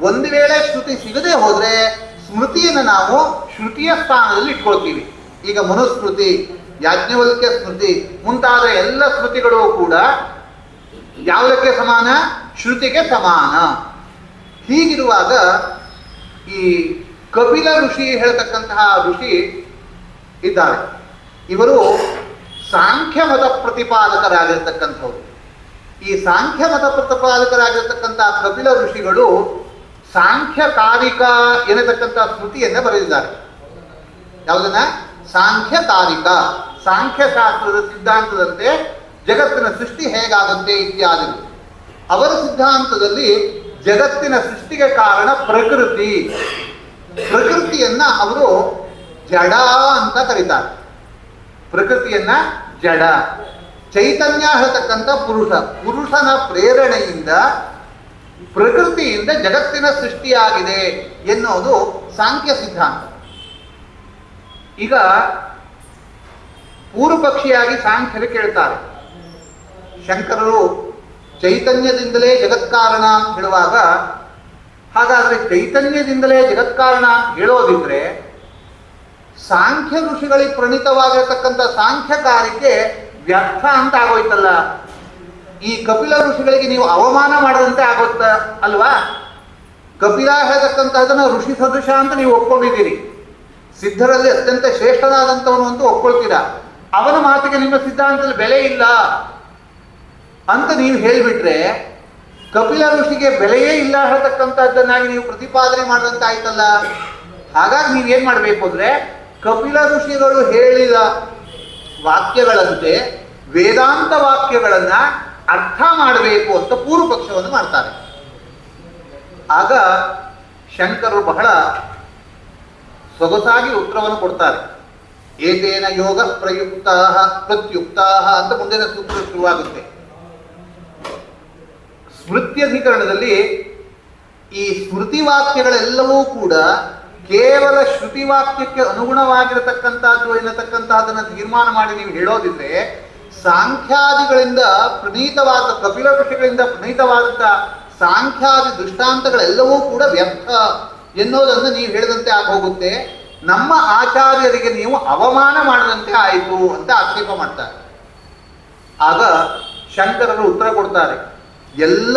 ಒಂದು ವೇಳೆ ಶ್ರುತಿ ಸಿಗದೆ ಹೋದ್ರೆ ಸ್ಮೃತಿಯನ್ನು ನಾವು ಶ್ರುತಿಯ ಸ್ಥಾನದಲ್ಲಿ ಇಟ್ಕೊಳ್ತೀವಿ. ಈಗ ಮನುಸ್ಮೃತಿ, ಯಾಜ್ಞವಲ್ಕ್ಯ ಸ್ಮೃತಿ, ಮುಂತಾದ ಎಲ್ಲ ಸ್ಮೃತಿಗಳು ಕೂಡ ಯಾವುದಕ್ಕೆ ಸಮಾನ? ಶ್ರುತಿಗೆ ಸಮಾನ. ಹೀಗಿರುವಾಗ ಈ ಕಪಿಲ ಋಷಿ ಹೇಳ್ತಕ್ಕಂತಹ ಋಷಿ ಇದ್ದಾರೆ. ಇವರು ಸಾಂಖ್ಯ ಮತ ಪ್ರತಿಪಾದಕರಾಗಿರ್ತಕ್ಕಂಥವ್ರು. ಈ ಸಾಂಖ್ಯ ಮತ ಪ್ರತಿಪಾದಕರಾಗಿರ್ತಕ್ಕಂತಹ ಕಪಿಲ ಋಷಿಗಳು ಸಾಂಖ್ಯ ಕಾರಿಕ ಎನ್ನತಕ್ಕಂಥ ಸ್ಮೃತಿಯನ್ನ ಬರೆದಿದ್ದಾರೆ. ಯಾವುದನ್ನ? ಸಾಂಖ್ಯ ಸಾಂಖ್ಯಶಾಸ್ತ್ರದ ಸಾಂಖ್ಯ ಶಾಸ್ತ್ರದ ಸಿದ್ಧಾಂತದಂತೆ ಜಗತ್ತಿನ ಸೃಷ್ಟಿ ಹೇಗಾದಂತೆ ಇತ್ಯಾದಿ ಅವರ ಸಿದ್ಧಾಂತದಲ್ಲಿ ಜಗತ್ತಿನ ಸೃಷ್ಟಿಗೆ ಕಾರಣ ಪ್ರಕೃತಿ. ಪ್ರಕೃತಿಯನ್ನ ಅವರು ಜಡ ಅಂತ ಕರೀತಾರೆ. ಪ್ರಕೃತಿಯನ್ನ ಜಡ. ಚೈತನ್ಯ ಹೇಳ್ತಕ್ಕಂಥ ಪುರುಷ. ಪುರುಷನ ಪ್ರೇರಣೆಯಿಂದ ಪ್ರಕೃತಿಯಿಂದ ಜಗತ್ತಿನ ಸೃಷ್ಟಿಯಾಗಿದೆ ಎನ್ನುವುದು ಸಾಂಖ್ಯ ಸಿದ್ಧಾಂತ. ಈಗ ಪೂರ್ವ ಪಕ್ಷಿಯಾಗಿ ಸಾಂಖ್ಯರು ಕೇಳ್ತಾರೆ. ಶಂಕರರು ಚೈತನ್ಯದಿಂದಲೇ ಜಗತ್ಕಾರಣ ಅಂತ ಹೇಳುವಾಗ, ಹಾಗಾದರೆ ಚೈತನ್ಯದಿಂದಲೇ ಜಗತ್ಕಾರಣ ಹೇಳೋದಿದ್ರೆ ಸಾಂಖ್ಯ ಋಷಿಗಳಿಗೆ ಪ್ರಣೀತವಾಗಿರತಕ್ಕಂಥ ಸಾಂಖ್ಯ ಕಾರ್ಯಕ್ಕೆ ವ್ಯರ್ಥ ಅಂತ ಆಗೋಯ್ತಲ್ಲ. ಈ ಕಪಿಲ ಋಷಿಗಳಿಗೆ ನೀವು ಅವಮಾನ ಮಾಡದಂತೆ ಆಗುತ್ತ ಅಲ್ವಾ? ಕಪಿಲ ಹೇಳ್ತಕ್ಕಂಥದ್ದನ್ನ ಋಷಿ ಸದೃಶ ಅಂತ ನೀವು ಒಪ್ಕೊಂಡಿದ್ದೀರಿ. ಸಿದ್ಧರಲ್ಲಿ ಅತ್ಯಂತ ಶ್ರೇಷ್ಠನಾದಂಥವನು ಅಂತ ಒಪ್ಕೊಳ್ತೀರಾ. ಅವನ ಮಾತಿಗೆ ನಿಮ್ಮ ಸಿದ್ಧಾಂತದಲ್ಲಿ ಬೆಲೆ ಇಲ್ಲ. ಅಂತ ನೀವು ಹೇಳಿಬಿಟ್ರೆ ಕಪಿಲ ಋಷಿಗೆ ಬೆಲೆಯೇ ಇಲ್ಲ ಹೇಳ್ತಕ್ಕಂಥದ್ದನ್ನಾಗಿ ನೀವು ಪ್ರತಿಪಾದನೆ ಮಾಡಿದಂತಾಯ್ತಲ್ಲ ಹಾಗಾಗಿ ನೀವೇನು ಮಾಡಬೇಕು ಅಂದ್ರೆ ಕಪಿಲ ಋಷಿಗಳು ಹೇಳಿದ ವಾಕ್ಯಗಳಂತೆ ವೇದಾಂತ ವಾಕ್ಯಗಳನ್ನ ಅರ್ಥ ಮಾಡಬೇಕು ಅಂತ ಪೂರ್ವ ಪಕ್ಷವನ್ನು ಮಾಡ್ತಾರೆ. ಆಗ ಶಂಕರರು ಬಹಳ ಸೊಗಸಾಗಿ ಉತ್ತರವನ್ನು ಕೊಡ್ತಾರೆ. ಏತೇನ ಯೋಗ ಪ್ರಯುಕ್ತ ಪ್ರತ್ಯುಕ್ತ ಅಂತ ಮುಂದಿನ ಸೂತ್ರ ಶುರುವಾಗುತ್ತೆ. ಸ್ಮೃತ್ಯಧಿಕರಣದಲ್ಲಿ ಈ ಸ್ಮೃತಿ ವಾಕ್ಯಗಳೆಲ್ಲವೂ ಕೂಡ ಕೇವಲ ಶ್ರುತಿ ವಾಕ್ಯಕ್ಕೆ ಅನುಗುಣವಾಗಿರತಕ್ಕಂಥದ್ದು ಎನ್ನತಕ್ಕಂತಹದನ್ನ ತೀರ್ಮಾನ ಮಾಡಿ ನೀವು ಹೇಳೋದಿದ್ರೆ ಸಾಂಖ್ಯಾದಿಗಳಿಂದ ಪ್ರಣೀತವಾದ ಕಪಿಲ ಋಷಿಗಳಿಂದ ಪ್ರಣೀತವಾದಂಥ ಸಾಂಖ್ಯಾದಿ ದೃಷ್ಟಾಂತಗಳೆಲ್ಲವೂ ಕೂಡ ವ್ಯರ್ಥ ಎನ್ನುವುದನ್ನು ನೀವು ಹೇಳಿದಂತೆ ಆಗೋಗುತ್ತೆ. ನಮ್ಮ ಆಚಾರ್ಯರಿಗೆ ನೀವು ಅವಮಾನ ಮಾಡಿದಂತೆ ಆಯಿತು ಅಂತ ಆಕ್ಷೇಪ ಮಾಡ್ತಾರೆ. ಆಗ ಶಂಕರರು ಉತ್ತರ ಕೊಡ್ತಾರೆ. ಎಲ್ಲ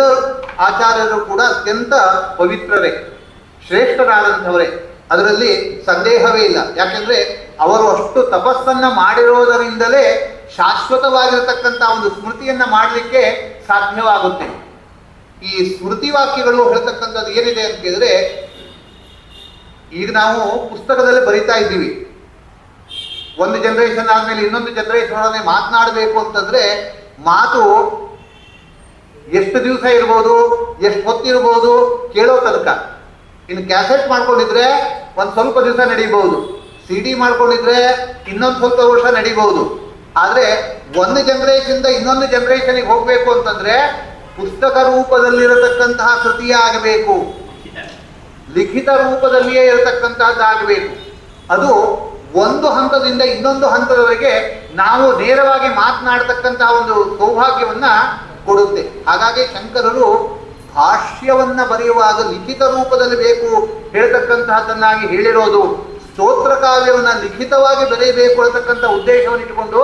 ಆಚಾರ್ಯರು ಕೂಡ ಅತ್ಯಂತ ಪವಿತ್ರರೇ, ಶ್ರೇಷ್ಠರಾದಂಥವರೇ. ಅದರಲ್ಲಿ ಸಂದೇಹವೇ ಇಲ್ಲ. ಯಾಕೆಂದ್ರೆ ಅವರು ಅಷ್ಟು ತಪಸ್ಸನ್ನ ಮಾಡಿರೋದರಿಂದಲೇ ಶಾಶ್ವತವಾಗಿರತಕ್ಕಂಥ ಒಂದು ಸ್ಮೃತಿಯನ್ನ ಮಾಡಲಿಕ್ಕೆ ಸಾಧ್ಯವಾಗುತ್ತೆ. ಈ ಸ್ಮೃತಿ ವಾಕ್ಯಗಳು ಹೇಳ್ತಕ್ಕಂಥದ್ದು ಏನಿದೆ ಅಂತ ಕೇಳಿದ್ರೆ, ಈಗ ನಾವು ಪುಸ್ತಕದಲ್ಲಿ ಬರಿತಾ ಇದ್ದೀವಿ. ಒಂದು ಜನರೇಷನ್ ಆದ್ಮೇಲೆ ಇನ್ನೊಂದು ಜನರೇಷನ್ ಮಾತನಾಡಬೇಕು ಅಂತಂದ್ರೆ, ಮಾತು ಎಷ್ಟು ದಿವಸ ಇರ್ಬೋದು, ಎಷ್ಟು ಹೊತ್ತಿರ್ಬೋದು ಕೇಳೋ ತನಕ. ಇನ್ನು ಕ್ಯಾಸೆಟ್ ಮಾಡ್ಕೊಂಡಿದ್ರೆ ಒಂದು ಸ್ವಲ್ಪ ದಿವಸ ನಡೀಬಹುದು. ಸಿ ಡಿ ಮಾಡ್ಕೊಂಡಿದ್ರೆ ಇನ್ನೊಂದು ಸ್ವಲ್ಪ ವರ್ಷ ನಡೀಬಹುದು. ಆದ್ರೆ ಒಂದು ಜನರೇಷನ್ ಇನ್ನೊಂದು ಜನರೇಷನ್ಗೆ ಹೋಗಬೇಕು ಅಂತಂದ್ರೆ ಪುಸ್ತಕ ರೂಪದಲ್ಲಿರತಕ್ಕಂತಹ ಕೃತಿಯೇ ಆಗಬೇಕು. ಲಿಖಿತ ರೂಪದಲ್ಲಿಯೇ ಇರತಕ್ಕಂತಹದ್ದಾಗಬೇಕು. ಅದು ಒಂದು ಹಂತದಿಂದ ಇನ್ನೊಂದು ಹಂತದವರೆಗೆ ನಾವು ನೇರವಾಗಿ ಮಾತನಾಡತಕ್ಕಂತಹ ಒಂದು ಸೌಭಾಗ್ಯವನ್ನ ಕೊಡುತ್ತೆ. ಹಾಗಾಗಿ ಶಂಕರರು ಭಾಷ್ಯವನ್ನ ಬರೆಯುವಾಗ ಲಿಖಿತ ರೂಪದಲ್ಲಿ ಬೇಕು ಹೇಳ್ತಕ್ಕಂತಹದ್ದನ್ನಾಗಿ ಹೇಳಿರೋದು. ಸ್ತೋತ್ರ ಕಾವ್ಯವನ್ನ ಲಿಖಿತವಾಗಿ ಬೆರೆಯಬೇಕು ಅನ್ನತಕ್ಕಂಥ ಉದ್ದೇಶವನ್ನು ಇಟ್ಟುಕೊಂಡು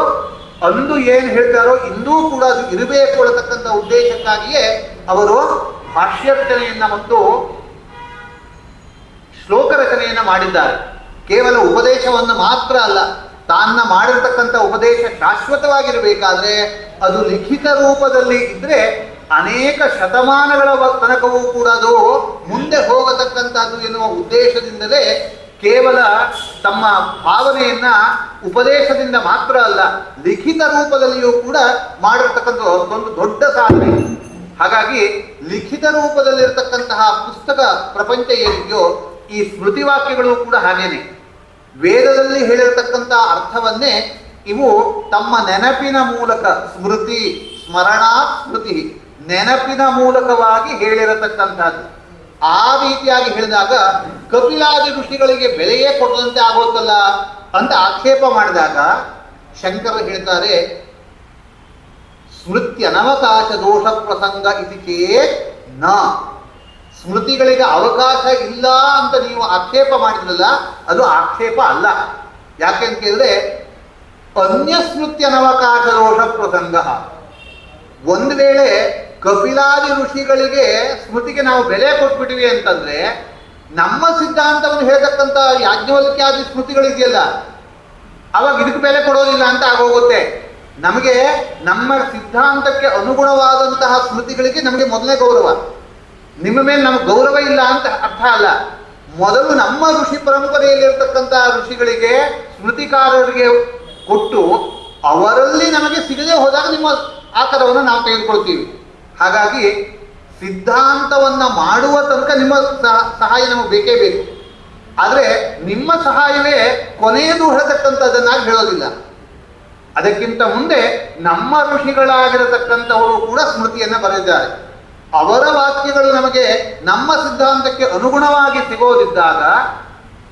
ಅಂದು ಏನು ಹೇಳ್ತಾರೋ ಇಂದೂ ಕೂಡ ಅದು ಇರಬೇಕು ಅನ್ನತಕ್ಕಂಥ ಉದ್ದೇಶಕ್ಕಾಗಿಯೇ ಅವರು ಭಾಷ್ಯ ರಚನೆಯನ್ನ ಮತ್ತು ಶ್ಲೋಕ ರಚನೆಯನ್ನ ಮಾಡಿದ್ದಾರೆ. ಕೇವಲ ಉಪದೇಶವನ್ನು ಮಾತ್ರ ಅಲ್ಲ, ತಾನ್ನ ಮಾಡಿರ್ತಕ್ಕಂಥ ಉಪದೇಶ ಶಾಶ್ವತವಾಗಿರಬೇಕಾದ್ರೆ ಅದು ಲಿಖಿತ ರೂಪದಲ್ಲಿ ಇದ್ರೆ ಅನೇಕ ಶತಮಾನಗಳ ತನಕವೂ ಕೂಡ ಅದು ಮುಂದೆ ಹೋಗತಕ್ಕಂಥದ್ದು ಎನ್ನುವ ಉದ್ದೇಶದಿಂದಲೇ ಕೇವಲ ತಮ್ಮ ಭಾವನೆಯನ್ನ ಉಪದೇಶದಿಂದ ಮಾತ್ರ ಅಲ್ಲ, ಲಿಖಿತ ರೂಪದಲ್ಲಿಯೂ ಕೂಡ ಮಾಡಿರ್ತಕ್ಕಂಥ ಒಂದು ದೊಡ್ಡ ಸಾಧನೆ. ಹಾಗಾಗಿ ಲಿಖಿತ ರೂಪದಲ್ಲಿರ್ತಕ್ಕಂತಹ ಪುಸ್ತಕ ಪ್ರಪಂಚ ಏನಿದೆಯೋ ಈ ಸ್ಮೃತಿ ವಾಕ್ಯಗಳು ಕೂಡ ಹಾಗೇನೆ. ವೇದದಲ್ಲಿ ಹೇಳಿರತಕ್ಕಂಥ ಅರ್ಥವನ್ನೇ ಇವು ತಮ್ಮ ನೆನಪಿನ ಮೂಲಕ, ಸ್ಮೃತಿ ಸ್ಮರಣಾ ಸ್ಮೃತಿ ನೆನಪಿನ ಮೂಲಕವಾಗಿ ಹೇಳಿರತಕ್ಕಂಥದ್ದು. ಆ ರೀತಿಯಾಗಿ ಹೇಳಿದಾಗ ಕಪಿಲಾದಿ ಋಷಿಗಳಿಗೆ ಬೆಲೆಯೇ ಕೊಡದಂತೆ ಆಗೋತ್ತಲ್ಲ ಅಂತ ಆಕ್ಷೇಪ ಮಾಡಿದಾಗ ಶಂಕರ ಹೇಳ್ತಾರೆ ಸ್ಮೃತ್ಯನವಕಾಶ ದೋಷ ಪ್ರಸಂಗ ಚೇತ್ನ. ಸ್ಮೃತಿಗಳಿಗೆ ಅವಕಾಶ ಇಲ್ಲ ಅಂತ ನೀವು ಆಕ್ಷೇಪ ಮಾಡಿದ್ರಲ್ಲ, ಅದು ಆಕ್ಷೇಪ ಅಲ್ಲ. ಯಾಕೆ ಅಂತ ಕೇಳಿದ್ರೆ ಅನ್ಯಸ್ಮೃತ್ಯನವಕಾಶ ದೋಷ ಪ್ರಸಂಗ. ಒಂದು ವೇಳೆ ಕಪಿಲಾದಿ ಋಷಿಗಳಿಗೆ ಸ್ಮೃತಿಗೆ ನಾವು ಬೆಲೆ ಕೊಟ್ಬಿಟ್ಟಿವಿ ಅಂತಂದ್ರೆ ನಮ್ಮ ಸಿದ್ಧಾಂತವನ್ನು ಹೇಳ್ತಕ್ಕಂಥ ಯಾಜ್ಞವಲ್ಕ್ಯಾದಿ ಸ್ಮೃತಿಗಳಿದೆಯಲ್ಲ, ಅವಾಗ ಇದಕ್ಕೆ ಬೆಲೆ ಕೊಡೋದಿಲ್ಲ ಅಂತ ಆಗೋಗುತ್ತೆ. ನಮಗೆ ನಮ್ಮ ಸಿದ್ಧಾಂತಕ್ಕೆ ಅನುಗುಣವಾದಂತಹ ಸ್ಮೃತಿಗಳಿಗೆ ನಮಗೆ ಮೊದಲನೇ ಗೌರವ. ನಿಮ್ಮ ಮೇಲೆ ನಮ್ಗೆ ಗೌರವ ಇಲ್ಲ ಅಂತ ಅರ್ಥ ಅಲ್ಲ. ಮೊದಲು ನಮ್ಮ ಋಷಿ ಪರಂಪರೆಯಲ್ಲಿರ್ತಕ್ಕಂತಹ ಋಷಿಗಳಿಗೆ ಸ್ಮೃತಿಕಾರರಿಗೆ ಕೊಟ್ಟು ಅವರಲ್ಲಿ ನಮಗೆ ಸಿಗದೆ ಹೋದಾಗ ನಿಮ್ಮ ಆಕಾರವನ್ನು ನಾವು ತೆಗೆದುಕೊಳ್ತೀವಿ. ಹಾಗಾಗಿ ಸಿದ್ಧಾಂತವನ್ನ ಮಾಡುವ ತನಕ ನಿಮ್ಮ ಸಹ- ಸಹಾಯ ನಮಗೆ ಬೇಕೇ ಬೇಕು. ಆದರೆ ನಿಮ್ಮ ಸಹಾಯವೇ ಕೊನೆಯದು ಹೇಳತಕ್ಕಂಥದ್ದನ್ನಾಗಿ ಹೇಳೋದಿಲ್ಲ. ಅದಕ್ಕಿಂತ ಮುಂದೆ ನಮ್ಮ ಋಷಿಗಳಾಗಿರತಕ್ಕಂಥವರು ಕೂಡ ಸ್ಮೃತಿಯನ್ನ ಬರೆದಿದ್ದಾರೆ. ಅವರ ವಾಕ್ಯಗಳು ನಮಗೆ ನಮ್ಮ ಸಿದ್ಧಾಂತಕ್ಕೆ ಅನುಗುಣವಾಗಿ ಸಿಗೋದಿದ್ದಾಗ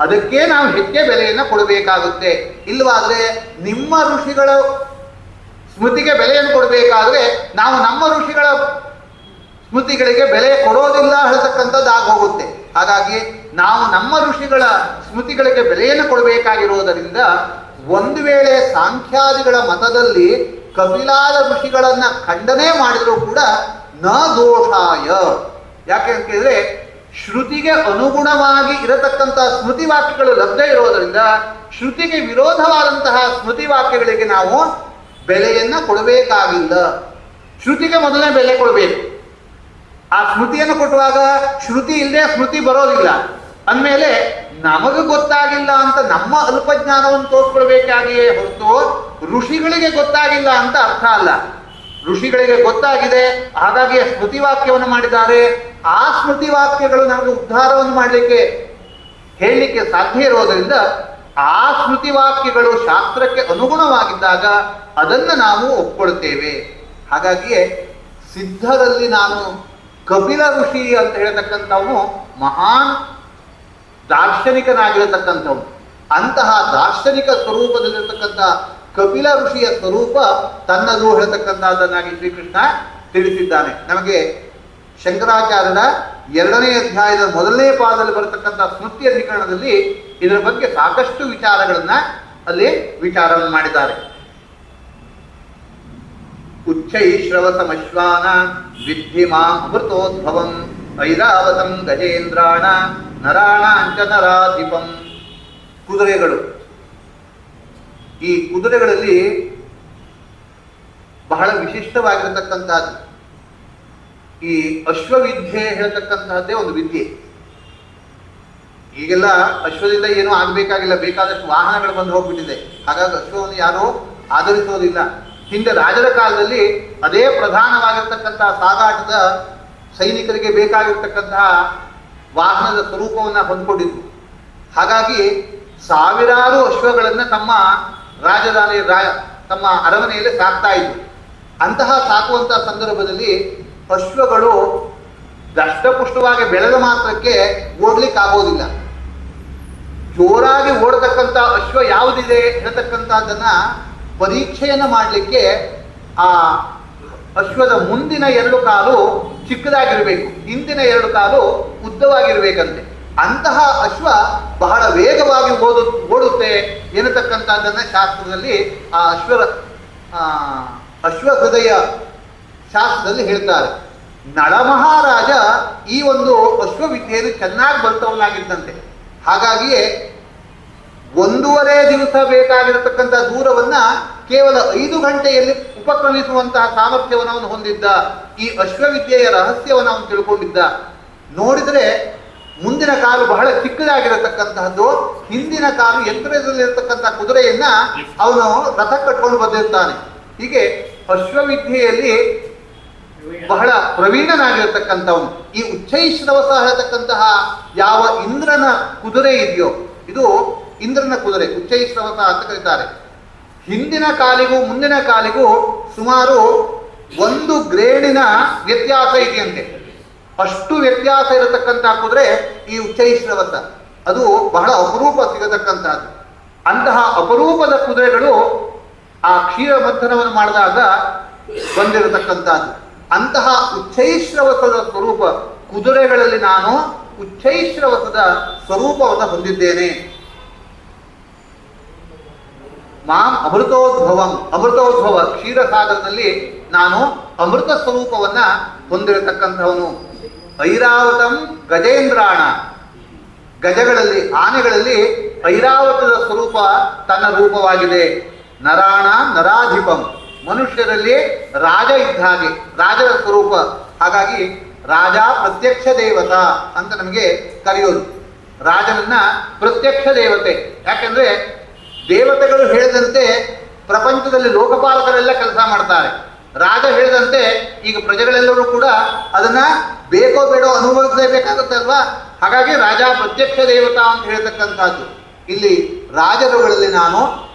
ಅದಕ್ಕೆ ನಾವು ಹೆಚ್ಚೆ ಬೆಲೆಯನ್ನು ಕೊಡಬೇಕಾಗುತ್ತೆ. ಇಲ್ಲವಾದ್ರೆ ನಿಮ್ಮ ಋಷಿಗಳ ಸ್ಮೃತಿಗೆ ಬೆಲೆಯನ್ನು ಕೊಡಬೇಕಾದ್ರೆ ನಾವು ನಮ್ಮ ಋಷಿಗಳ ಸ್ಮೃತಿಗಳಿಗೆ ಬೆಲೆ ಕೊಡೋದಿಲ್ಲ ಹೇಳ್ತಕ್ಕಂಥದ್ದು ಆಗೋಗುತ್ತೆ. ಹಾಗಾಗಿ ನಾವು ನಮ್ಮ ಋಷಿಗಳ ಸ್ಮೃತಿಗಳಿಗೆ ಬೆಲೆಯನ್ನು ಕೊಡಬೇಕಾಗಿರುವುದರಿಂದ ಒಂದು ವೇಳೆ ಸಾಂಖ್ಯಾದಿಗಳ ಮತದಲ್ಲಿ ಕಪಿಲಾದ ಋಷಿಗಳನ್ನ ಖಂಡನೆ ಮಾಡಿದರೂ ಕೂಡ ನ ದೋಷಾಯ. ಯಾಕೆ ಅಂತ ಹೇಳಿದ್ರೆ ಶ್ರುತಿಗೆ ಅನುಗುಣವಾಗಿ ಇರತಕ್ಕಂತಹ ಸ್ಮೃತಿ ವಾಕ್ಯಗಳು ಲಭ್ಯ ಇರೋದರಿಂದ ಶ್ರುತಿಗೆ ವಿರೋಧವಾದಂತಹ ಸ್ಮೃತಿ ವಾಕ್ಯಗಳಿಗೆ ನಾವು ಬೆಲೆಯನ್ನ ಕೊಡಬೇಕಾಗಿಲ್ಲ. ಶ್ರುತಿಗೆ ಮೊದಲನೇ ಬೆಲೆ ಕೊಡಬೇಕು. ಆ ಸ್ಮೃತಿಯನ್ನು ಕೊಟ್ಟುವಾಗ ಶ್ರುತಿ ಇಲ್ಲದೆ ಸ್ಮೃತಿ ಬರೋದಿಲ್ಲ. ಅಂದಮೇಲೆ ನಮಗೆ ಗೊತ್ತಾಗಿಲ್ಲ ಅಂತ ನಮ್ಮ ಅಲ್ಪಜ್ಞಾನವನ್ನು ತೋರಿಸ್ಕೊಳ್ಬೇಕಾಗಿಯೇ ಹೊರತು ಋಷಿಗಳಿಗೆ ಗೊತ್ತಾಗಿಲ್ಲ ಅಂತ ಅರ್ಥ ಅಲ್ಲ. ಋಷಿಗಳಿಗೆ ಗೊತ್ತಾಗಿದೆ, ಹಾಗಾಗಿ ಸ್ಮೃತಿ ವಾಕ್ಯವನ್ನು ಮಾಡಿದ್ದಾರೆ. ಆ ಸ್ಮೃತಿ ವಾಕ್ಯಗಳು ನಮಗೆ ಉದ್ಧಾರವನ್ನು ಮಾಡಲಿಕ್ಕೆ ಹೇಳಲಿಕ್ಕೆ ಸಾಧ್ಯ ಇರೋದರಿಂದ ಆ ಶ್ರುತಿ ವಾಕ್ಯಗಳು ಶಾಸ್ತ್ರಕ್ಕೆ ಅನುಗುಣವಾಗಿದ್ದಾಗ ಅದನ್ನು ನಾವು ಒಪ್ಕೊಳ್ತೇವೆ. ಹಾಗಾಗಿಯೇ ಸಿದ್ಧರಲ್ಲಿ ನಾನು ಕಪಿಲ ಋಷಿ ಅಂತ ಹೇಳ್ತಕ್ಕಂಥವನು ಮಹಾನ್ ದಾರ್ಶನಿಕನಾಗಿರತಕ್ಕಂಥವನು. ಅಂತಹ ದಾರ್ಶನಿಕ ಸ್ವರೂಪದಲ್ಲಿರತಕ್ಕಂಥ ಕಪಿಲ ಋಷಿಯ ಸ್ವರೂಪ ತನ್ನದು ಹೇಳ್ತಕ್ಕಂಥದ್ದನ್ನಾಗಿ ಶ್ರೀಕೃಷ್ಣ ತಿಳಿಸಿದ್ದಾನೆ. ನಮಗೆ ಶಂಕರಾಚಾರ್ಯರ ಎರಡನೇ ಅಧ್ಯಾಯದ ಮೊದಲನೇ ಪಾದದಲ್ಲಿ ಬರತಕ್ಕಂಥ ಸ್ಮೃತಿ ಅಧಿಕರಣದಲ್ಲಿ ಇದರ ಬಗ್ಗೆ ಸಾಕಷ್ಟು ವಿಚಾರಗಳನ್ನ ಅಲ್ಲಿ ವಿಚಾರವನ್ನು ಮಾಡಿದ್ದಾರೆ. ಉಚ್ಚೈಶ್ರವಸಮಶ್ವಾನ ವಿದ್ಧಿ ಮಾ ಅಮೃತೋದ್ಭವಂ ಐರಾವತಂ ಗಜೇಂದ್ರಾಣ ನರಾಣಾಂಚ ನರಾಧಿಪಂ. ಕುದುರೆಗಳು. ಈ ಕುದುರೆಗಳಲ್ಲಿ ಬಹಳ ವಿಶಿಷ್ಟವಾಗಿರತಕ್ಕಂಥದ್ದು. ಈ ಅಶ್ವವಿದ್ಯೆ ಹೇಳ್ತಕ್ಕಂತಹದ್ದೇ ಒಂದು ವಿದ್ಯೆ. ಈಗೆಲ್ಲ ಅಶ್ವದಿಂದ ಏನೂ ಆಗಬೇಕಾಗಿಲ್ಲ. ಬೇಕಾದಷ್ಟು ವಾಹನಗಳು ಬಂದು ಹೋಗ್ಬಿಟ್ಟಿದೆ. ಹಾಗಾಗಿ ಅಶ್ವವನ್ನು ಯಾರೂ ಆಧರಿಸೋದಿಲ್ಲ ಹಿಂದೆ ರಾಜರ ಕಾಲದಲ್ಲಿ ಅದೇ ಪ್ರಧಾನವಾಗಿರ್ತಕ್ಕಂತಹ ಸಾಗಾಟದ ಸೈನಿಕರಿಗೆ ಬೇಕಾಗಿರ್ತಕ್ಕಂತಹ ವಾಹನದ ಸ್ವರೂಪವನ್ನು ಹೊಂದ್ಕೊಂಡಿದ್ರು. ಹಾಗಾಗಿ ಸಾವಿರಾರು ಅಶ್ವಗಳನ್ನು ತಮ್ಮ ರಾಜಧಾನಿ ತಮ್ಮ ಅರಮನೆಯಲ್ಲಿ ಸಾಕ್ತಾ ಇದ್ರು. ಅಂತಹ ಸಾಕುವಂತಹ ಸಂದರ್ಭದಲ್ಲಿ ಅಶ್ವಗಳು ದಷ್ಟಪುಷ್ಟವಾಗಿ ಬೆಳೆದ ಮಾತ್ರಕ್ಕೆ ಓಡ್ಲಿಕ್ಕೆ ಆಗೋದಿಲ್ಲ ಜೋರಾಗಿ ಓಡತಕ್ಕಂಥ ಅಶ್ವ ಯಾವುದಿದೆ ಹೇಳ್ತಕ್ಕಂಥದ್ದನ್ನ ಪರೀಕ್ಷೆಯನ್ನು ಮಾಡಲಿಕ್ಕೆ ಆ ಅಶ್ವದ ಮುಂದಿನ ಎರಡು ಕಾಲು ಚಿಕ್ಕದಾಗಿರಬೇಕು, ಹಿಂದಿನ ಎರಡು ಕಾಲು ಉದ್ದವಾಗಿರ್ಬೇಕಂತೆ. ಅಂತಹ ಅಶ್ವ ಬಹಳ ವೇಗವಾಗಿ ಓದು, ಓಡುತ್ತೆ ಎನ್ನತಕ್ಕಂಥದ್ದನ್ನ ಶಾಸ್ತ್ರದಲ್ಲಿ ಆ ಅಶ್ವರ ಅಶ್ವ ಹೃದಯ ಶಾಸ್ತ್ರದಲ್ಲಿ ಹೇಳ್ತಾರೆ. ನಳಮಹಾರಾಜ ಈ ಒಂದು ಅಶ್ವವಿದ್ಯೆಯನ್ನು ಚೆನ್ನಾಗಿ ಬಲ್ತವನಾಗಿದ್ದಂತೆ. ಹಾಗಾಗಿಯೇ ಒಂದೂವರೆ ದಿವಸ ಬೇಕಾಗಿರತಕ್ಕಂಥ ದೂರವನ್ನ ಕೇವಲ ಐದು ಗಂಟೆಯಲ್ಲಿ ಉಪಕ್ರಮಿಸುವಂತಹ ಸಾಮರ್ಥ್ಯವನ್ನು ಅವನು ಹೊಂದಿದ್ದ, ಈ ಅಶ್ವವಿದ್ಯೆಯ ರಹಸ್ಯವನ್ನು ಅವನು ತಿಳ್ಕೊಂಡಿದ್ದ. ನೋಡಿದರೆ ಮುಂದಿನ ಕಾಲು ಬಹಳ ಚಿಕ್ಕದಾಗಿರತಕ್ಕಂತಹದ್ದು, ಹಿಂದಿನ ಕಾಲು ಯಂತ್ರದಲ್ಲಿರತಕ್ಕಂಥ ಕುದುರೆಯನ್ನ ಅವನು ರಥ ಕಟ್ಕೊಂಡು ಬಂದಿರ್ತಾನೆ. ಹೀಗೆ ಅಶ್ವವಿದ್ಯೆಯಲ್ಲಿ ಬಹಳ ಪ್ರವೀಣನಾಗಿರತಕ್ಕಂಥವನು. ಈ ಉಚ್ಚೈಶ್ರವಸ ಹೇಳತಕ್ಕಂತಹ ಯಾವ ಇಂದ್ರನ ಕುದುರೆ ಇದೆಯೋ, ಇದು ಇಂದ್ರನ ಕುದುರೆ ಉಚ್ಚೈಶ್ರವಸ ಅಂತ ಕರೀತಾರೆ. ಹಿಂದಿನ ಕಾಲಿಗೂ ಮುಂದಿನ ಕಾಲಿಗೂ ಸುಮಾರು ಒಂದು ಗ್ರೇಡಿನ ವ್ಯತ್ಯಾಸ ಇದೆಯಂತೆ. ಅಷ್ಟು ವ್ಯತ್ಯಾಸ ಇರತಕ್ಕಂತಹ ಕುದುರೆ ಈ ಉಚ್ಚೈಶ್ರವಸ ಅದು ಬಹಳ ಅಪರೂಪ ಸಿಗತಕ್ಕಂತಹದ್ದು ಅಂತಹ ಅಪರೂಪದ ಕುದುರೆಗಳು ಆ ಕ್ಷೀರ ಮಂಥನವನ್ನು ಮಾಡಿದಾಗ ಬಂದಿರತಕ್ಕಂತಹದ್ದು ಅಂತಹ ಉಚ್ಚೈಶ್ರವಸದ ಸ್ವರೂಪ ಕುದುರೆಗಳಲ್ಲಿ ನಾನು ಉಚ್ಚೈಶ್ರವಸದ ಸ್ವರೂಪವನ್ನು ಹೊಂದಿದ್ದೇನೆ. ಮಾಂ ಅಮೃತೋದ್ಭವಂ. ಅಮೃತೋದ್ಭವ ಕ್ಷೀರಸಾಗರದಲ್ಲಿ ನಾನು ಅಮೃತ ಸ್ವರೂಪವನ್ನ ಹೊಂದಿರತಕ್ಕಂಥವನು. ಐರಾವತಂ ಗಜೇಂದ್ರಾಣ. ಗಜಗಳಲ್ಲಿ, ಆನೆಗಳಲ್ಲಿ ಐರಾವತದ ಸ್ವರೂಪ ತನ್ನ ರೂಪವಾಗಿದೆ. ನರಾಣ ನರಾಧಿಪಂ. ಮನುಷ್ಯರಲ್ಲಿ ರಾಜ ಇದ್ದ ಹಾಗೆ, ರಾಜರ ಸ್ವರೂಪ. ಹಾಗಾಗಿ ರಾಜ ಪ್ರತ್ಯಕ್ಷ ದೇವತಾ ಅಂತ ನಮಗೆ ಕರೆಯೋದು. ರಾಜನನ್ನ ಪ್ರತ್ಯಕ್ಷ ದೇವತೆ. ಯಾಕಂದ್ರೆ ದೇವತೆಗಳು ಹೇಳಿದಂತೆ ಪ್ರಪಂಚದಲ್ಲಿ ಲೋಕಪಾಲಕರೆಲ್ಲ ಕೆಲಸ ಮಾಡ್ತಾರೆ. ರಾಜ ಹೇಳಿದಂತೆ ಈಗ ಪ್ರಜೆಗಳೆಲ್ಲರೂ ಕೂಡ ಅದನ್ನ ಬೇಕೋ ಬೇಡೋ ಅನುಭವಿಸಲೇಬೇಕಾಗುತ್ತೆ ಅಲ್ವಾ? ಹಾಗಾಗಿ ರಾಜ ಪ್ರತ್ಯಕ್ಷ ದೇವತಾ ಅಂತ ಹೇಳ್ತಕ್ಕಂಥದ್ದು. ಇಲ್ಲಿ ರಾಜರುಗಳಲ್ಲಿ ನಾನು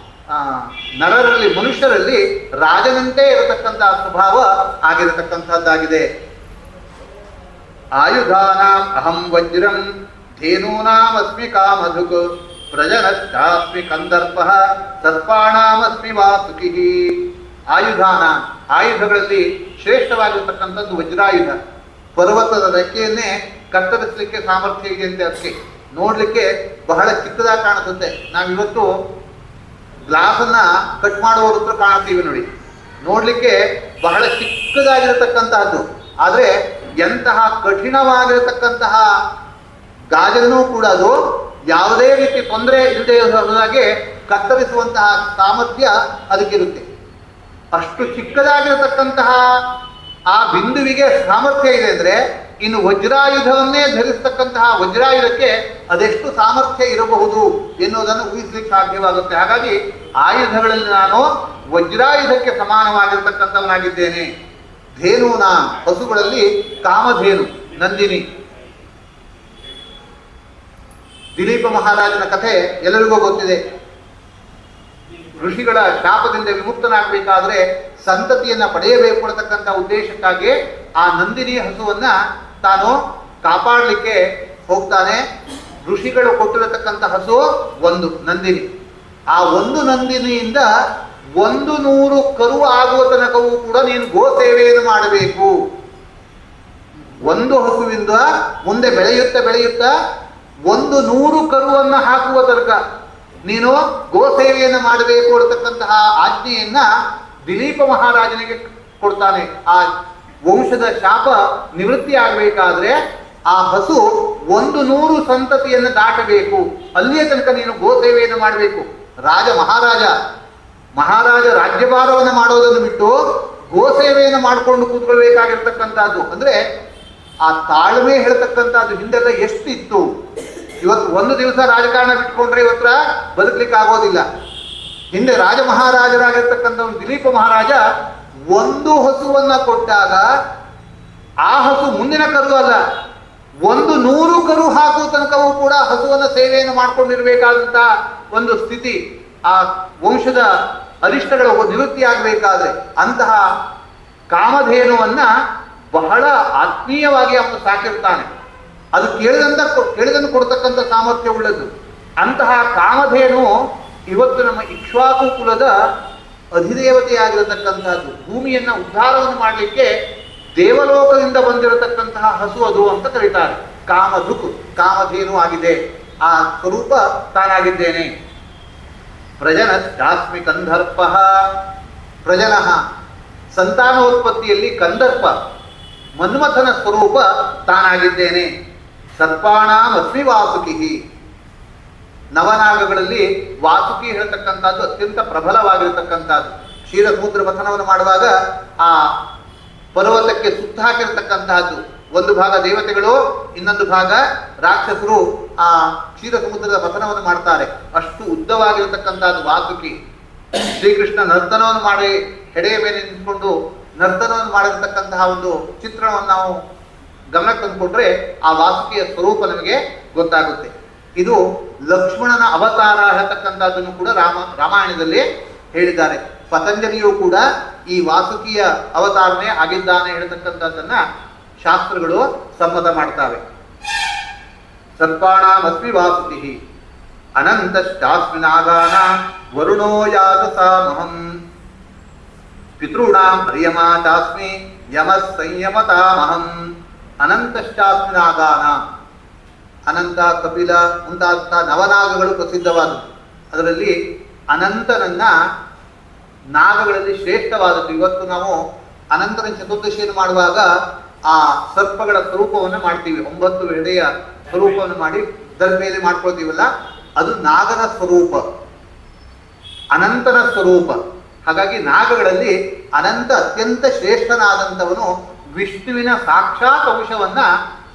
ನರರಲ್ಲಿ, ಮನುಷ್ಯರಲ್ಲಿ ರಾಜನಂತೆ ಇರತಕ್ಕಂತಹ ಸ್ವಭಾವ ಆಗಿರತಕ್ಕಂಥದ್ದಾಗಿದೆ. ಆಯುಧಾನ ಅಹಂ ವಜ್ರಂ ಧೇನೂನಾಮಸ್ಮಿ ಕಾಮಧುಕ್ ಪ್ರಜನಶ್ಚಾಸ್ಮಿ ಕಂದರ್ಪ ಸರ್ಪಾಣಾಮಸ್ಮಿ ವಾಸುಕಿ ಆಯುಧಾನ, ಆಯುಧಗಳಲ್ಲಿ ಶ್ರೇಷ್ಠವಾಗಿರ್ತಕ್ಕಂಥದ್ದು ವಜ್ರಾಯುಧ. ಪರ್ವತದ ರೆಕ್ಕೆಯನ್ನೇ ಕತ್ತರಿಸಲಿಕ್ಕೆ ಸಾಮರ್ಥ್ಯ ಇದೆ ಅಷ್ಟೇ ಅದಕ್ಕೆ. ನೋಡ್ಲಿಕ್ಕೆ ಬಹಳ ಚಿಕ್ಕದಾಗಿ ಕಾಣಿಸುತ್ತೆ ನಾವಿವತ್ತು ಗ್ಲಾಸನ್ನ ಕಟ್ ಮಾಡುವವ್ರ ಹತ್ರ ಕಾಣ್ತೀವಿ ನೋಡಿ. ನೋಡ್ಲಿಕ್ಕೆ ಬಹಳ ಚಿಕ್ಕದಾಗಿರತಕ್ಕಂತಹದ್ದು. ಆದ್ರೆ ಎಂತಹ ಕಠಿಣವಾಗಿರತಕ್ಕಂತಹ ಗಾಜನೂ ಕೂಡ ಅದು ಯಾವುದೇ ರೀತಿ ತೊಂದರೆ ಇಲ್ಲದೆ ಹಾಗೆ ಕತ್ತರಿಸುವಂತಹ ಸಾಮರ್ಥ್ಯ ಅದಕ್ಕಿರುತ್ತೆ. ಅಷ್ಟು ಚಿಕ್ಕದಾಗಿರತಕ್ಕಂತಹ ಆ ಬಿಂದುವಿಗೆ ಸಾಮರ್ಥ್ಯ ಇದೆ ಅಂದ್ರೆ ಇನ್ನು ವಜ್ರಾಯುಧವನ್ನೇ ಧರಿಸ್ತಕ್ಕಂತಹ ವಜ್ರಾಯುಧಕ್ಕೆ ಅದೆಷ್ಟು ಸಾಮರ್ಥ್ಯ ಇರಬಹುದು ಎನ್ನುವುದನ್ನು ಊಹಿಸಲಿಕ್ಕೆ ಸಾಧ್ಯವಾಗುತ್ತೆ. ಹಾಗಾಗಿ ಆಯುಧಗಳಲ್ಲಿ ನಾನು ವಜ್ರಾಯುಧಕ್ಕೆ ಸಮಾನವಾಗಿರ್ತಕ್ಕಂಥವನಾಗಿದ್ದೇನೆ. ನಾ ಹಸುಗಳಲ್ಲಿ ಕಾಮಧೇನು, ನಂದಿನಿ. ದಿಲೀಪ ಮಹಾರಾಜನ ಕಥೆ ಎಲ್ಲರಿಗೂ ಗೊತ್ತಿದೆ. ಋಷಿಗಳ ಶಾಪದಿಂದ ವಿಮುಕ್ತನಾಗಬೇಕಾದ್ರೆ ಸಂತತಿಯನ್ನ ಪಡೆಯಬೇಕು ಅನ್ನತಕ್ಕಂಥ ಉದ್ದೇಶಕ್ಕಾಗಿ ಆ ನಂದಿನಿ ಹಸುವನ್ನ ತಾನು ಕಾಪಾಡಲಿಕ್ಕೆ ಹೋಗ್ತಾನೆ. ಋಷಿಗಳು ಕೊಟ್ಟಿರತಕ್ಕಂಥ ಹಸು ಒಂದು ನಂದಿನಿ. ಆ ಒಂದು ನಂದಿನಿಯಿಂದ ಒಂದು ನೂರು ಕರು ಆಗುವ ತನಕವೂ ಕೂಡ ನೀನು ಗೋ ಸೇವೆಯನ್ನು ಮಾಡಬೇಕು. ಒಂದು ಹಸುವಿಂದ ಮುಂದೆ ಬೆಳೆಯುತ್ತಾ ಬೆಳೆಯುತ್ತಾ ಒಂದು ನೂರು ಕರುವನ್ನು ಹಾಕುವ ತನಕ ನೀನು ಗೋ ಸೇವೆಯನ್ನು ಮಾಡಬೇಕು ಅಂತಕ್ಕಂತಹ ಆಜ್ಞೆಯನ್ನ ದಿಲೀಪ ಮಹಾರಾಜನಿಗೆ ಕೊಡ್ತಾನೆ. ಆ ವಂಶದ ಶಾಪ ನಿವೃತ್ತಿ ಆಗಬೇಕಾದ್ರೆ ಆ ಹಸು ಒಂದು ನೂರು ಸಂತತಿಯನ್ನು ದಾಟಬೇಕು. ಅಲ್ಲಿಯ ತನಕ ನೀನು ಗೋಸೇವೆಯನ್ನು ಮಾಡಬೇಕು. ರಾಜ ಮಹಾರಾಜ ಮಹಾರಾಜ ರಾಜ್ಯಭಾರವನ್ನು ಮಾಡೋದನ್ನು ಬಿಟ್ಟು ಗೋ ಸೇವೆಯನ್ನು ಮಾಡಿಕೊಂಡು ಕೂತ್ಕೊಳ್ಬೇಕಾಗಿರ್ತಕ್ಕಂಥದ್ದು. ಅಂದ್ರೆ ಆ ತಾಳ್ಮೆ ಹೇಳ್ತಕ್ಕಂಥದ್ದು ಹಿಂದೆಲ್ಲ ಎಷ್ಟಿತ್ತು? ಇವತ್ತು ಒಂದು ದಿವಸ ರಾಜಕಾರಣ ಬಿಟ್ಕೊಂಡ್ರೆ ಇವತ್ತ ಬದುಕಲಿಕ್ಕೆ ಆಗೋದಿಲ್ಲ ಹಿಂದೆ ರಾಜ ಮಹಾರಾಜರಾಗಿರ್ತಕ್ಕಂಥ ದಿಲೀಪ ಮಹಾರಾಜ ಒಂದು ಹಸುವನ್ನ ಕೊಟ್ಟಾಗ ಆ ಹಸು ಮುಂದಿನ ಕರು ಅಲ್ಲ. ಒಂದು ನೂರು ಕರು ಹಾಕುವ ತನಕವೂ ಕೂಡ ಹಸುವನ್ನ ಸೇವೆಯನ್ನು ಮಾಡಿಕೊಂಡಿರಬೇಕಾದಂತಹ ಒಂದು ಸ್ಥಿತಿ ಆ ವಂಶದ ಅರಿಷ್ಟಗಳ ನಿವೃತ್ತಿ ಆಗಬೇಕಾದ್ರೆ ಅಂತಹ ಕಾಮಧೇನುವನ್ನ ಬಹಳ ಆತ್ಮೀಯವಾಗಿ ಅವನು ಸಾಕಿರ್ತಾನೆ. ಅದು ಕೇಳಿದಂತ ಕೇಳಿದನ್ನು ಕೊಡ್ತಕ್ಕಂಥ ಸಾಮರ್ಥ್ಯ ಉಳ್ಳದ್ದು. ಅಂತಹ ಕಾಮಧೇನು ಇವತ್ತು ನಮ್ಮ ಇಕ್ಷ್ವಾಕು ಕುಲದ ಅಧಿದೇವತೆಯಾಗಿರತಕ್ಕಂತಹದ್ದು ಭೂಮಿಯನ್ನ ಉದ್ಧಾರವನ್ನು ಮಾಡಲಿಕ್ಕೆ ದೇವಲೋಕದಿಂದ ಬಂದಿರತಕ್ಕಂತಹ ಹಸು ಅದು ಅಂತ ಕರೀತಾರೆ. ಕಾಮಧುಕ್, ಕಾಮಧೇನು ಆಗಿದೆ. ಆ ಸ್ವರೂಪ ತಾನಾಗಿದ್ದೇನೆ. ಪ್ರಜನ ಜಾಸ್ಮಿ ಕಂದರ್ಪ. ಪ್ರಜನ, ಸಂತಾನೋತ್ಪತ್ತಿಯಲ್ಲಿ ಕಂದರ್ಪ, ಮನ್ಮಥನ ಸ್ವರೂಪ ತಾನಾಗಿದ್ದೇನೆ. ಸರ್ಪಾಣಾಂ ಅಸ್ಮಿ ವಾಸುಕಿ ನವನಾಗಗಳಲ್ಲಿ ವಾಸುಕಿ ಹೇಳ್ತಕ್ಕಂಥದ್ದು ಅತ್ಯಂತ ಪ್ರಬಲವಾಗಿರತಕ್ಕಂಥದ್ದು. ಕ್ಷೀರ ಸಮುದ್ರ ಮಥನವನ್ನು ಮಾಡುವಾಗ ಆ ಪರ್ವತಕ್ಕೆ ಸುತ್ತ ಹಾಕಿರತಕ್ಕಂತಹದ್ದು ಒಂದು ಭಾಗ ದೇವತೆಗಳು, ಇನ್ನೊಂದು ಭಾಗ ರಾಕ್ಷಸರು ಆ ಕ್ಷೀರ ಸಮುದ್ರದ ಪತನವನ್ನು ಮಾಡ್ತಾರೆ. ಅಷ್ಟು ಉದ್ದವಾಗಿರತಕ್ಕಂತಹದ್ದು ವಾಸುಕಿ. ಶ್ರೀಕೃಷ್ಣ ನರ್ತನವನ್ನು ಮಾಡಿ ಹೆಡೆಯ ಮೇಲೆ ನಿಂತ್ಕೊಂಡು ನರ್ತನವನ್ನು ಮಾಡಿರತಕ್ಕಂತಹ ಒಂದು ಚಿತ್ರಣವನ್ನು ನಾವು ಗಮನಕ್ಕೆ ತಂದುಕೊಂಡ್ರೆ ಆ ವಾಸುಕಿಯ ಸ್ವರೂಪ ನಮಗೆ ಗೊತ್ತಾಗುತ್ತೆ. ಇದು ಲಕ್ಷ್ಮಣನ ಅವತಾರ ಹೇಳ್ತಕ್ಕಂಥದ್ದನ್ನು ಕೂಡ ರಾಮ, ರಾಮಾಯಣದಲ್ಲಿ ಹೇಳಿದ್ದಾರೆ. ಪತಂಜಲಿಯು ಕೂಡ ಈ ವಾಸುಕಿಯ ಅವತಾರನೆ ಆಗಿದ್ದಾನೆ ಹೇಳ್ತಕ್ಕಂಥದ್ದನ್ನ ಶಾಸ್ತ್ರಗಳು ಸಮ್ಮತ ಮಾಡ್ತಾವೆ. ಸರ್ಪಾಣಾಮಸ್ಮಿ ವಾಸುಕಿ ನಾಗಾನ ವರುಣೋ ಯಾತಸಾಮಹಂ ಪಿತॄಣಾಂ ಹರಿಯಮಾ ಚಾಸ್ಮಿ ಯಮ ಸಂಯಮತಾಮಹಂ ಅನಂತಶ್ಚಾಸ್ಮಿ ನಾಗಾನ ಅನಂತ, ಕಪಿಲ ಮುಂತಾದಂತಹ ನವನಾಗಗಳು ಪ್ರಸಿದ್ಧವಾದವು. ಅದರಲ್ಲಿ ಅನಂತನನ್ನ ನಾಗಗಳಲ್ಲಿ ಶ್ರೇಷ್ಠವಾದದ್ದು. ಇವತ್ತು ನಾವು ಅನಂತನ ಚತುರ್ದಶಿಯನ್ನು ಮಾಡುವಾಗ ಆ ಸರ್ಪಗಳ ಸ್ವರೂಪವನ್ನು ಮಾಡ್ತೀವಿ. ಒಂಬತ್ತು ಎಡೆಯ ಸ್ವರೂಪವನ್ನು ಮಾಡಿ ದರ್ಭೆಯಲ್ಲಿ ಮಾಡ್ಕೊಳ್ತೀವಲ್ಲ? ಅದು ನಾಗನ ಸ್ವರೂಪ. ಅನಂತನ ಸ್ವರೂಪ. ಹಾಗಾಗಿ ನಾಗಗಳಲ್ಲಿ ಅನಂತ ಅತ್ಯಂತ ಶ್ರೇಷ್ಠನಾದಂಥವನು ವಿಷ್ಣುವಿನ ಸಾಕ್ಷಾತ್ ಅಂಶವನ್ನ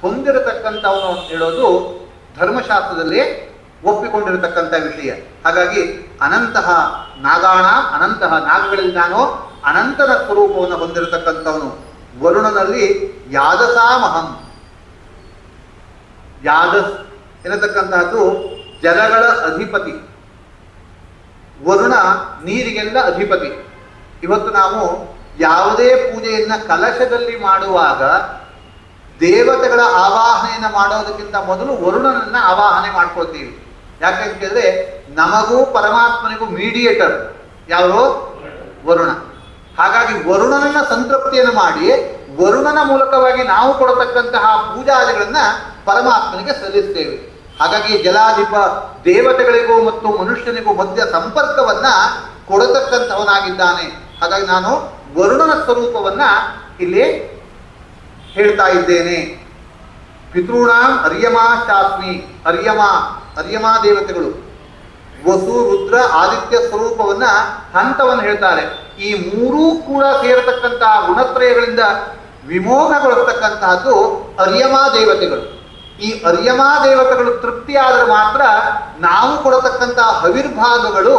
ಹೊಂದಿರತಕ್ಕಂಥವನು ಅಂತ ಹೇಳೋದು ಧರ್ಮಶಾಸ್ತ್ರದಲ್ಲಿ ಒಪ್ಪಿಕೊಂಡಿರತಕ್ಕಂಥ ವಿಷಯ. ಹಾಗಾಗಿ ಅನಂತಹ ನಾಗಾಣ, ಅನಂತಹ ನಾಗಗಳಲ್ಲಿ ನಾನು ಅನಂತನ ಸ್ವರೂಪವನ್ನು ಹೊಂದಿರತಕ್ಕಂಥವನು. ವರುಣನಲ್ಲಿ ಯಾದಸಾಮಹಂ. ಯಾದಸ್ ಎನ್ನತಕ್ಕಂತಹದ್ದು ಜಲಗಳ ಅಧಿಪತಿ. ವರುಣ ನೀರಿಗೆಲ್ಲ ಅಧಿಪತಿ. ಇವತ್ತು ನಾವು ಯಾವುದೇ ಪೂಜೆಯನ್ನ ಕಲಶದಲ್ಲಿ ಮಾಡುವಾಗ ದೇವತೆಗಳ ಆವಾಹನೆಯನ್ನು ಮಾಡೋದಕ್ಕಿಂತ ಮೊದಲು ವರುಣನನ್ನ ಆವಾಹನೆ ಮಾಡ್ಕೊಳ್ತೀವಿ. ಯಾಕಂತ ಕೇಳಿದ್ರೆ ನಮಗೂ ಪರಮಾತ್ಮನಿಗೂ ಮೀಡಿಯೇಟರ್ ಯಾರು ವರುಣ. ಹಾಗಾಗಿ ವರುಣನನ್ನ ಸಂತೃಪ್ತಿಯನ್ನು ಮಾಡಿ ವರುಣನ ಮೂಲಕವಾಗಿ ನಾವು ಕೊಡತಕ್ಕಂತಹ ಪೂಜಾದಿಗಳನ್ನ ಪರಮಾತ್ಮನಿಗೆ ಸಲ್ಲಿಸ್ತೇವೆ. ಹಾಗಾಗಿ ಜಲಾಧಿಪ ದೇವತೆಗಳಿಗೂ ಮತ್ತು ಮನುಷ್ಯನಿಗೂ ಮಧ್ಯ ಸಂಪರ್ಕವನ್ನ ಕೊಡತಕ್ಕಂಥವನಾಗಿದ್ದಾನೆ. ಹಾಗಾಗಿ ನಾನು ವರುಣನ ಸ್ವರೂಪವನ್ನ ಇಲ್ಲಿ ಹೇಳ್ತಾ ಇದ್ದೇನೆ. ಪಿತೃಣಾಂ ಅರ್ಯಮಾ ಶಾಸ್ಮಿ, ಅರ್ಯಮ, ಅರ್ಯಮಾ ದೇವತೆಗಳು. ವಸು, ರುದ್ರ, ಆದಿತ್ಯ ಸ್ವರೂಪವನ್ನ ಹಂತವನ್ನು ಹೇಳ್ತಾರೆ. ಈ ಮೂರೂ ಕೂಡ ಸೇರತಕ್ಕಂತಹ ಗುಣತ್ರಯಗಳಿಂದ ವಿಮೋಹಗೊಳಿಸ್ತಕ್ಕಂತಹದ್ದು ಅರ್ಯಮಾ ದೇವತೆಗಳು. ಈ ಅರ್ಯಮಾ ದೇವತೆಗಳು ತೃಪ್ತಿಯಾದರೆ ಮಾತ್ರ ನಾವು ಕೊಡತಕ್ಕಂತಹ ಹವಿರ್ಭಾಗಗಳು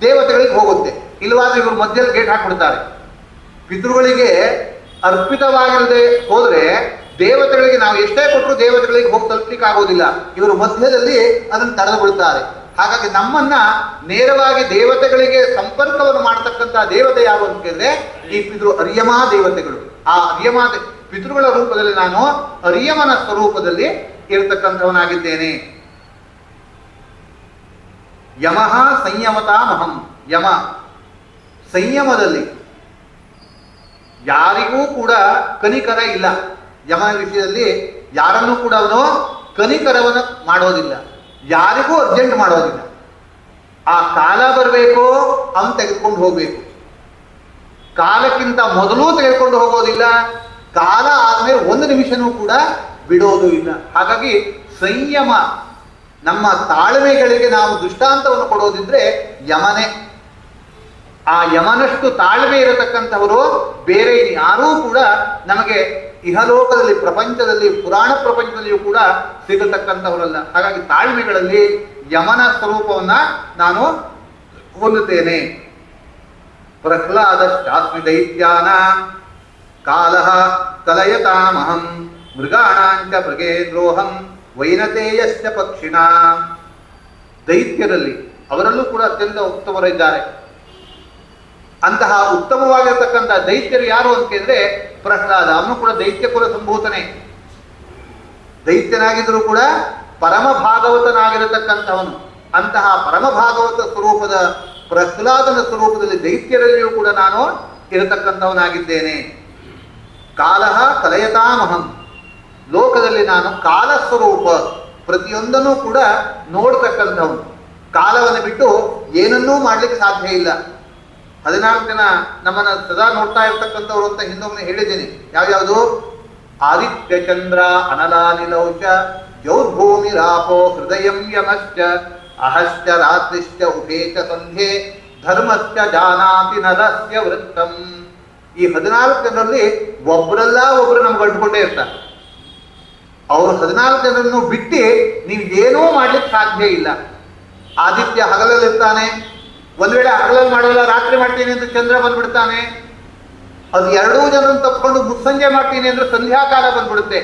ದೇವತೆಗಳಿಗೆ ಹೋಗುತ್ತೆ. ಇಲ್ಲವಾದ್ರೆ ಇವರು ಮಧ್ಯದಲ್ಲಿ ಗೇಟ್ ಹಾಕ್ಬಿಡ್ತಾರೆ. ಪಿತೃಗಳಿಗೆ ಅರ್ಪಿತವಾಗಿರದೆ ಹೋದ್ರೆ ದೇವತೆಗಳಿಗೆ ನಾವು ಎಷ್ಟೇ ಕೊಟ್ಟರು ದೇವತೆಗಳಿಗೆ ಹೋಗಿ ತಲುಪಲಿಕ್ಕೆ ಆಗೋದಿಲ್ಲ ಇವರು ಮಧ್ಯದಲ್ಲಿ ಅದನ್ನು ತಡೆದುಕೊಳ್ತಾರೆ ಹಾಗಾಗಿ ನಮ್ಮನ್ನ ನೇರವಾಗಿ ದೇವತೆಗಳಿಗೆ ಸಂಪರ್ಕವನ್ನು ಮಾಡತಕ್ಕಂತ ದೇವತೆ ಯಾರು ಅಂತ ಕೇಳಿದ್ರೆ ಈ ಪಿತೃ ಅರಿಯಮಾ ದೇವತೆಗಳು. ಆ ಅರಿಯಮಾ ಪಿತೃಗಳ ರೂಪದಲ್ಲಿ ನಾನು ಅರಿಯಮನ ಸ್ವರೂಪದಲ್ಲಿ ಇರತಕ್ಕಂಥವನಾಗಿದ್ದೇನೆ. ಯಮಃ ಸಂಯಮತಾಮಹಂ. ಯಮ ಸಂಯಮದಲ್ಲಿ ಯಾರಿಗೂ ಕೂಡ ಕನಿಕರ ಇಲ್ಲ. ಯಮನ ವಿಷಯದಲ್ಲಿ ಯಾರನ್ನೂ ಕೂಡ ಅವನು ಕನಿಕರವನ್ನು ಮಾಡೋದಿಲ್ಲ. ಯಾರಿಗೂ ಅರ್ಜೆಂಟ್ ಮಾಡೋದಿಲ್ಲ. ಆ ಕಾಲ ಬರಬೇಕು ಅವನು ತೆಗೆದುಕೊಂಡು ಹೋಗಬೇಕು. ಕಾಲಕ್ಕಿಂತ ಮೊದಲು ತೆಗೆದುಕೊಂಡು ಹೋಗೋದಿಲ್ಲ. ಕಾಲ ಆದಮೇಲೆ ಒಂದು ನಿಮಿಷನೂ ಕೂಡ ಬಿಡೋದು ಇಲ್ಲ. ಹಾಗಾಗಿ ಸಂಯಮ, ನಮ್ಮ ತಾಳ್ಮೆಗಳಿಗೆ ನಾವು ದೃಷ್ಟಾಂತವನ್ನು ಕೊಡೋದಿದ್ರೆ ಯಮನೇ. ಆ ಯಮನಷ್ಟು ತಾಳ್ಮೆ ಇರತಕ್ಕಂಥವರು ಬೇರೆ ಯಾರೂ ಕೂಡ ನಮಗೆ ಇಹಲೋಕದಲ್ಲಿ, ಪ್ರಪಂಚದಲ್ಲಿ, ಪುರಾಣ ಪ್ರಪಂಚದಲ್ಲಿಯೂ ಕೂಡ ಸಿಗತಕ್ಕಂಥವರಲ್ಲ. ಹಾಗಾಗಿ ತಾಳ್ಮೆಗಳಲ್ಲಿ ಯಮನ ಸ್ವರೂಪವನ್ನ ನಾನು ಹೊಂದುತ್ತೇನೆ ಪ್ರಹ್ಲಾದ ಶಾಸ್ಮಿ ದೈತ್ಯಾನ ಕಾಲಹ ಕಲಯತಾಮಹಂ, ಮೃಗಾಣಾಂಚ ಮೃಗೇಂದ್ರೋಹಂ ವೈನತೇಯಶ್ಚ ಪಕ್ಷಿಣ. ದೈತ್ಯರಲ್ಲಿ ಅವರಲ್ಲೂ ಕೂಡ ಅತ್ಯಂತ ಉತ್ತಮರಿದ್ದಾರೆ. ಅಂತಹ ಉತ್ತಮವಾಗಿರ್ತಕ್ಕಂಥ ದೈತ್ಯರು ಯಾರು ಅಂತ ಕೇಳಿದ್ರೆ ಪ್ರಹ್ಲಾದ ಅವನು ಕೂಡ ದೈತ್ಯ ಕುಲ ಸಂಭೂತನೇ. ದೈತ್ಯನಾಗಿದ್ರೂ ಕೂಡ ಪರಮ ಭಾಗವತನಾಗಿರತಕ್ಕಂಥವನು ಅಂತಹ ಪರಮ ಭಾಗವತ ಸ್ವರೂಪದ ಪ್ರಹ್ಲಾದನ ಸ್ವರೂಪದಲ್ಲಿ ದೈತ್ಯರಲ್ಲಿಯೂ ಕೂಡ ನಾನು ಇರತಕ್ಕಂಥವನಾಗಿದ್ದೇನೆ. ಕಾಲಹ ಕಲಯತಾಮಹಂ. ಲೋಕದಲ್ಲಿ ನಾನು ಕಾಲ ಸ್ವರೂಪ ಪ್ರತಿಯೊಂದನ್ನು ಕೂಡ ನೋಡ್ತಕ್ಕಂಥವನು. ಕಾಲವನ್ನು ಬಿಟ್ಟು ಏನನ್ನೂ ಮಾಡ್ಲಿಕ್ಕೆ ಸಾಧ್ಯ ಇಲ್ಲ. ಹದಿನಾಲ್ಕು ಜನ ನಮ್ಮನ್ನ ಸದಾ ನೋಡ್ತಾ ಇರ್ತಕ್ಕಂಥವ್ರು ಅಂತ ಹಿಂದೊಮ್ಮೆ ಹೇಳಿದ್ದೀನಿ. ಯಾವ್ಯಾವುದು ಆದಿತ್ಯ ಚಂದ್ರ ಅನಲಾನಿಲೌಚ ಜೌರ್ಭೂಮಿ ರಾಪೋ ಹೃದಯಂ ಯಮಶ್ಚ, ಅಹಶ್ಚ ರಾತ್ರಿಶ್ಚ ಉಭೇಚ ಸಂಧೆ ಧರ್ಮಶ್ಚ ಜಾನಾತಿ ನರಸ್ಯ ವೃತ್ತಂ. ಈ ಹದಿನಾಲ್ಕು ಜನರಲ್ಲಿ ಒಬ್ಬರಲ್ಲ ಒಬ್ರು ನಮ್ಗೆ ಅಂಟ್ಕೊಂಡೇ ಇರ್ತಾರೆ. ಅವರು ಹದಿನಾಲ್ಕು ಜನರನ್ನು ಬಿಟ್ಟು ನೀವು ಏನೂ ಮಾಡ್ಲಿಕ್ಕೆ ಸಾಧ್ಯ ಇಲ್ಲ. ಆದಿತ್ಯ ಹಗಲಲ್ಲಿ ಇರ್ತಾನೆ ಒಂದ್ ವೇಳೆ ಹಗಲಲ್ಲಿ ಮಾಡೋಲ್ಲ, ರಾತ್ರಿ ಮಾಡ್ತೀನಿ ಅಂತ ಚಂದ್ರ ಬಂದ್ಬಿಡ್ತಾನೆ. ಅದು ಎರಡೂ ಜನ ತಪ್ಪಿಕೊಂಡು ಮುಸ್ಸಂಜೆ ಮಾಡ್ತೀನಿ ಅಂದ್ರೆ ಸಂಧ್ಯಾಕಾಲ ಬಂದ್ಬಿಡುತ್ತೆ.